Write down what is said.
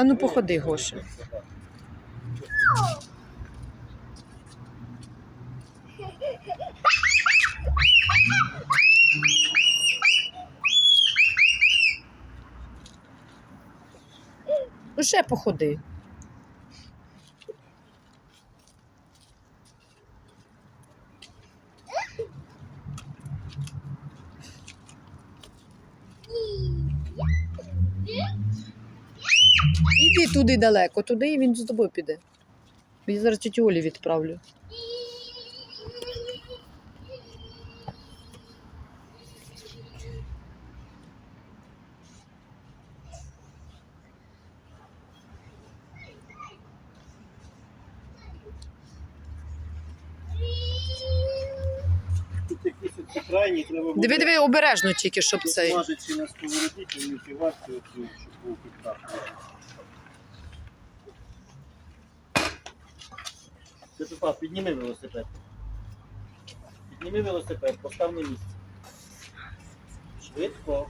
Та ну походи, Гоша. Ну походи. Іди туди далеко, туди і він з тобою піде. Я зараз тітю Олі відправлю. Тут якісь оці крайні треба буде Диви, диви, обережно тільки, щоб цей. смажити на сковороді, то не піварці оцю, щоб був підтак. Святослав, підніми велосипед. Підніми велосипед, постав на місце. Швидко.